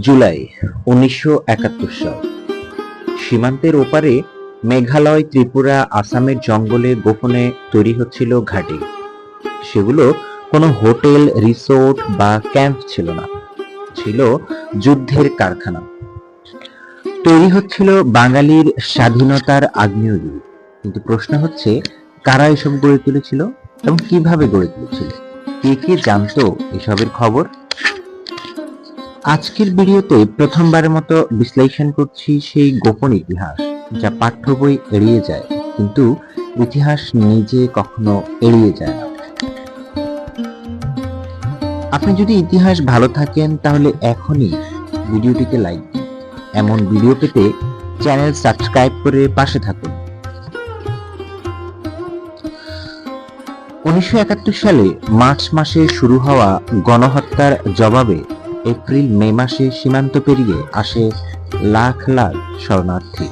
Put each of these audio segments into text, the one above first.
জুলাই, উনিশশো একাত্তর সাল। সীমান্তের ওপারে মেঘালয়, ত্রিপুরা, আসামের জঙ্গলে গোপনে তৈরি হচ্ছিল ঘাঁটি। সেগুলো কোনো হোটেল, রিসোর্ট বা ক্যাম্প ছিল না। ছিল যুদ্ধের কারখানা। তৈরি হচ্ছিল বাঙালির স্বাধীনতার আগ্নেয়গিরি। কিন্তু প্রশ্ন হচ্ছে, কারা এসব গড়ে তুলেছিল এবং কীভাবে গড়ে তুলেছিল? কে কে জানতো এসবের খবর? আজকের ভিডিওতে প্রথমবারের মতো বিশ্লেষণ করছি সেই গোপন ইতিহাস, যা পাঠ্য বই এড়িয়ে যায়, কিন্তু ইতিহাস নিজে কখনো এড়িয়ে যায় না। আপনি যদি ইতিহাস ভালো থাকেন, তাহলে এখনই ভিডিওটিতে লাইক দিন। এমন ভিডিও পেতে চ্যানেল সাবস্ক্রাইব করে পাশে থাকুন। উনিশশো একাত্তর সালে মার্চ মাসে শুরু হওয়া গণহত্যার জবাবে এপ্রিল, মে মাসে সীমান্ত পেরিয়ে আসে লাখ লাখ শরণার্থী।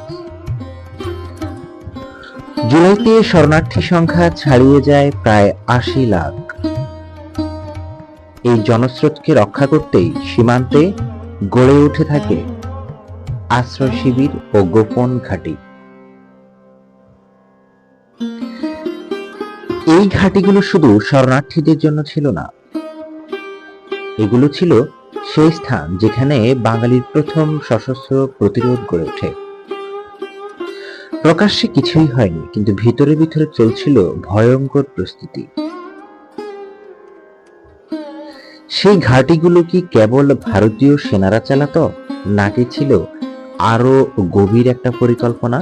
জুলাইতে শরণার্থী সংখ্যা ছাড়িয়ে যায় প্রায় আশি লাখ। এই জনস্রোতকে রক্ষা করতেই সীমান্তে গড়ে উঠে থাকে আশ্রয় শিবির ও গোপন ঘাঁটি। এই ঘাঁটিগুলো শুধু শরণার্থীদের জন্য ছিল না, এগুলো ছিল সেই স্থান যেখানে বাঙালির প্রথম সশস্ত্র প্রতিরোধ গড়ে ওঠে। প্রকাশ্যে কিছুই হয়নি, কিন্তু ভিতরে ভিতরে চলছিল ভয়ঙ্কর প্রস্তুতি। সেই ঘাঁটিগুলো কি কেবল ভারতীয় সেনারা চালাতো, নাকি ছিল আরও গভীর একটা পরিকল্পনা?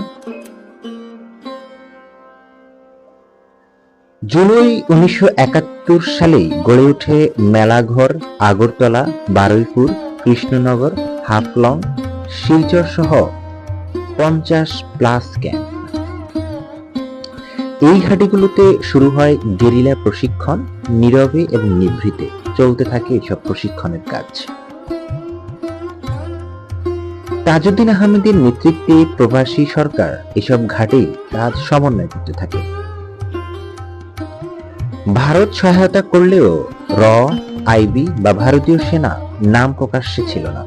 জুলাই উনিশশো একাত্তর সালেই গড়ে ওঠে মেলাঘর, আগরতলা, বারুইপুর, কৃষ্ণনগর, হাফলং, শিলচর সহ পঞ্চাশ প্লাস ক্যাম্প। এই ঘাটিগুলোতে শুরু হয় গেরিলা প্রশিক্ষণ, নীরবে এবং নিভৃতে চলতে থাকে এসব প্রশিক্ষণের কাজ। তাজউদ্দিন আহমেদের নেতৃত্বে প্রবাসী সরকার এসব ঘাটে কাজ সমন্বয় করতে থাকে। ভারত সহায়তা করলেও র আইবি বা ভারতীয় সেনা নাম প্রকাশ্যে ছিল না।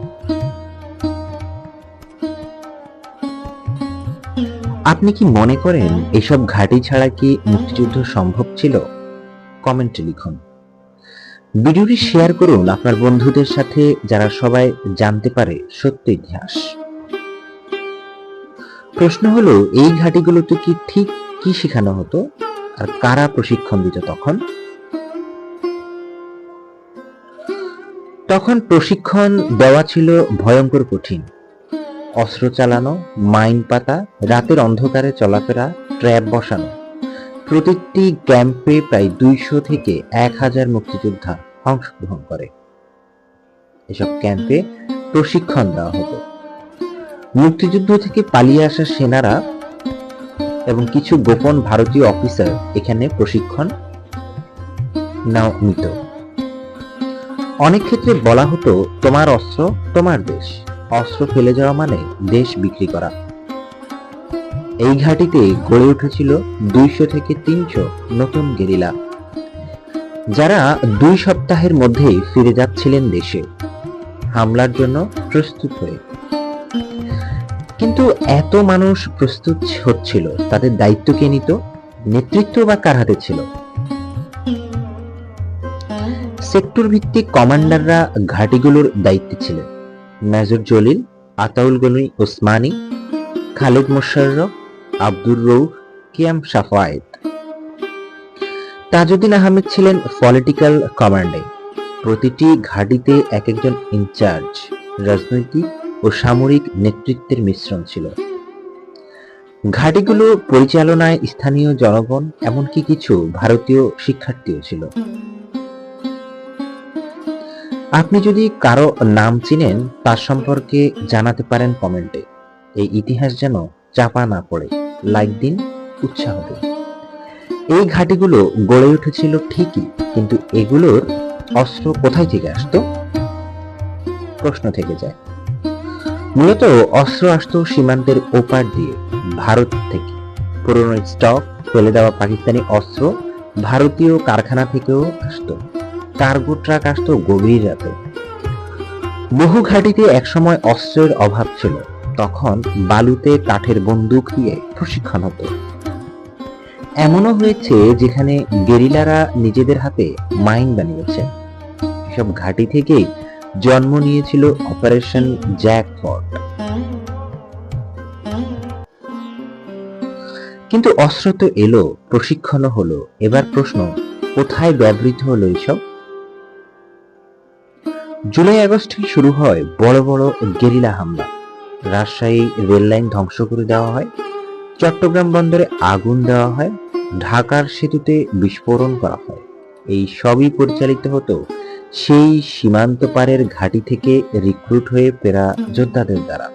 আপনি কি মনে করেন এসব ঘাঁটি ছাড়া কি মুক্তিযুদ্ধ সম্ভব ছিল? কমেন্টে লিখুন। ভিডিওটি শেয়ার করুন আপনার বন্ধুদের সাথে যারা সবাই জানতে পারে সত্য ইতিহাস। প্রশ্ন হলো, এই ঘাঁটিগুলোতে কি ঠিক কি শেখানো হতো? আর কারা প্রশিক্ষণ দিত তখন? তখন প্রশিক্ষণ দেওয়া ছিল ভয়ঙ্কর কঠিন। অস্ত্র চালানো, মাইন পাতা, রাতের অন্ধকারে চলাফেরা, ট্র্যাপ বসানো। প্রতিটি ক্যাম্পে প্রায় দুইশো থেকে এক হাজার মুক্তিযোদ্ধা অংশগ্রহণ করে। এসব ক্যাম্পে প্রশিক্ষণ দেওয়া হতো। মুক্তিযুদ্ধ থেকে পালিয়ে আসা সেনারা এবং কিছু গোপন ভারতীয় অফিসার এখানে প্রশিক্ষণ নিত। অনেক ক্ষেত্রে বলা হতো, তোমার অস্ত্র তোমার দেশ। অস্ত্র ফেলে যাওয়া মানে দেশ বিক্রি করা। এই ঘাটিতে গড়ে উঠেছিল দুইশো থেকে তিনশো নতুন গেরিলা, যারা দুই সপ্তাহের মধ্যেই ফিরে যাচ্ছিলেন দেশে। হামলার জন্য প্রস্তুত হয়ে কিন্তু এত মানুষ প্রস্তুত হচ্ছিল, তাদের দায়িত্ব কে নিত? নেতৃত্ব বা কার হাতে ছিল? সেক্টর ভিত্তিক কমান্ডাররা ঘাটিগুলোর দায়িত্বে ছিলেন। মেজর জলিল, আতাউল গনি ওসমানী, খালিদ মোশাররফ, আব্দুর রৌফ কিয়াম সাফায়েত তাজউদ্দিন আহমেদ ছিলেন পলিটিক্যাল কমান্ডে। প্রতিটি ঘাটিতে এক একজন ইনচার্জ, রাজনৈতিক ও সামরিক নেতৃত্বের মিশ্রণ ছিল। ঘাটিগুলো পরিচালনায় স্থানীয় জনগণ, এমনকি কিছু ভারতীয় শিক্ষার্থীও ছিল। আপনি যদি কারও নাম চিনেন, তার সম্পর্কে জানাতে পারেন কমেন্টে। এই ইতিহাস যেন চাপা না পড়ে। লাইক দিন, উৎসাহ দিন। এই ঘাটিগুলো গড়ে উঠেছিল ঠিকই, কিন্তু এগুলোর অস্ত্র কোথায় থেকে আসতো? প্রশ্ন থেকে যায়। মূলত অস্ত্র আসতো সীমান্তের ওপার দিয়ে ভারত থেকে। পুরনো স্টক ফেলে দেওয়া পাকিস্তানি অস্ত্র ভারতীয় কারখানা থেকেও আসতো। কার্গো ট্রাক আসতো গভীর রাতে। বহু ঘাটিতে একসময় অস্ত্রের অভাব ছিল। তখন বালুতে কাঠের বন্দুক দিয়ে প্রশিক্ষণ হতো। এমনও হয়েছে যেখানে গেরিলারা নিজেদের হাতে মাইন বানিয়েছে এসব ঘাঁটি থেকেই জন্ম নিয়েছিল অপারেশন জ্যাকপট। কিন্তু অস্ত্র তো এলো, প্রশিক্ষণও হলো। এবার প্রশ্ন, কোথায় ব্যবহৃত হলো এসব? জুলাই আগস্টে শুরু হয়? বড় বড় গেরিলা হামলা। রাজশাহী রেল লাইন ধ্বংস করে দেওয়া হয়। চট্টগ্রাম বন্দরে আগুন দেওয়া হয়। ঢাকার সেতুতে বিস্ফোরণ করা হয়। এই সবই পরিচালিত হতো সেই সীমান্ত পারের ঘাঁটি থেকে রিক্রুট হয়ে ফেরা যোদ্ধাদের দ্বারা।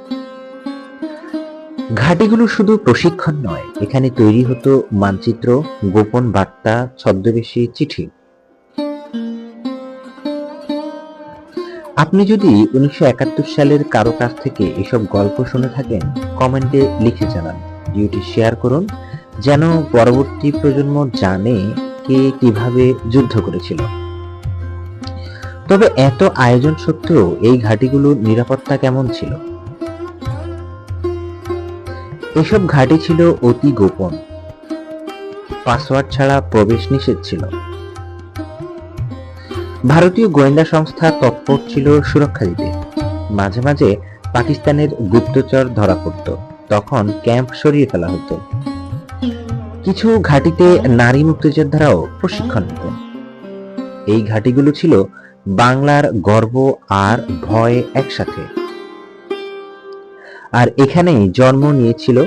ঘাঁটিগুলো শুধু প্রশিক্ষণ নয়, এখানে তৈরি হতো মানচিত্র, গোপন বার্তা, ছদ্মবেশী চিঠি। আপনি যদি উনিশশো একাত্তর সালের কারও কাছ থেকে এসব গল্প শুনে থাকেন, কমেন্টে লিখে জানান। ভিডিওটি শেয়ার করুন, যেন পরবর্তী প্রজন্ম জানে কে কীভাবে যুদ্ধ করেছিল। তবে এত আয়োজন সত্ত্বেও এই ঘাঁটিগুলোর নিরাপত্তা কেমন ছিল? এসব ঘাঁটি ছিল অতি গোপন। পাসওয়ার্ড ছাড়া প্রবেশ নিষেধ ছিল। ভারতীয় গোয়েন্দা সংস্থা তৎপর ছিল সুরক্ষা দিতে। মাঝে মাঝে পাকিস্তানের গুপ্তচর ধরা পড়ত। তখন ক্যাম্প সরিয়ে ফেলা হতো। কিছু ঘাঁটিতে নারী মুক্তিযোদ্ধারাও প্রশিক্ষণ নিত এই ঘাঁটিগুলো ছিল বাংলার গর্ব আর ভয় একসাথে। আর এখানেই জন্ম নিয়েছিল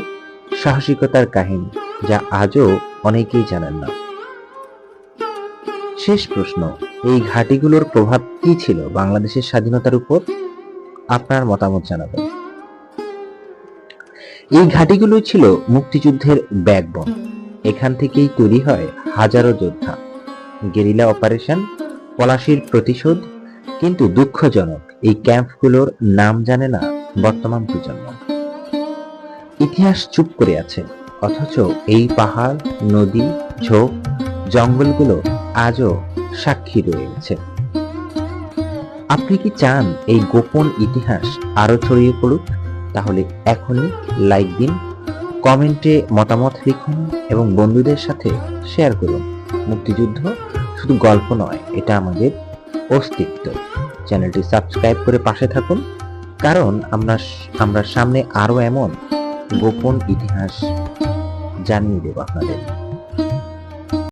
সাহসিকতার কাহিনী, যা আজও অনেকেই জানেন না। শেষ প্রশ্ন, এই ঘাঁটিগুলোর প্রভাব কি ছিল বাংলাদেশের স্বাধীনতার উপর? আপনার মতামত জানাবেন। এই ঘাঁটিগুলো ছিল মুক্তিযুদ্ধের ব্যাকবন। এখান থেকেই তৈরি হয় হাজারো যোদ্ধা। গেরিলা অপারেশন পলাশির প্রতিশোধ, কিন্তু দুঃখজনক এই ক্যাম্পগুলোর নাম জানে না বর্তমান প্রজন্ম। ইতিহাস চুপ করে আছে, অথচ এই পাহাড়, নদী, ঝোপ, জঙ্গলগুলো আজও সাক্ষী রয়ে গেছে। আপনি কি চান এই গোপন ইতিহাস আরও ছড়িয়ে পড়ুক? তাহলে এখনই লাইক দিন, কমেন্টে মতামত লিখুন এবং বন্ধুদের সাথে শেয়ার করুন। মুক্তিযুদ্ধ শুধু গল্প নয়, এটা আমাদের অস্তিত্ব। চ্যানেলটি সাবস্ক্রাইব করে পাশে থাকুন, কারণ আমরা আমরা সামনে আরও এমন গোপন ইতিহাস জানিয়ে দেব আপনাদের।